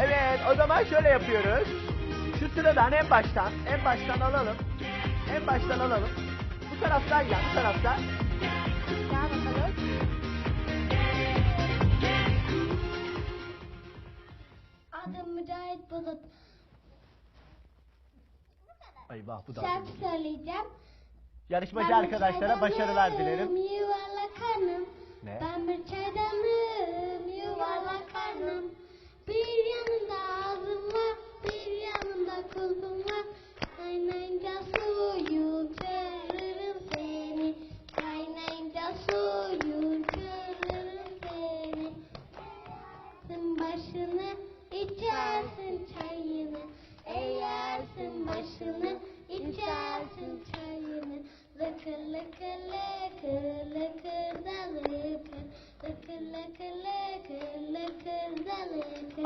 Evet o zaman şöyle yapıyoruz. Şu sıradan en baştan, en baştan alalım. En baştan alalım. Bu taraftan gel, bu taraftan. Gel bakalım. Adım Mücahit Bulut. Ay vah bu da. Şarkı söyleyeceğim. Yarışmacı arkadaşlara başarılar dilerim. Yuvarlak hanım. Ne? Ben bir çaydanım, başını, içersin çayını. Eğersin başını, içersin çayını. Lıkır lıkır lıkır lıkır da lıkır. Lıkır lıkır lıkır lıkır da lıkır.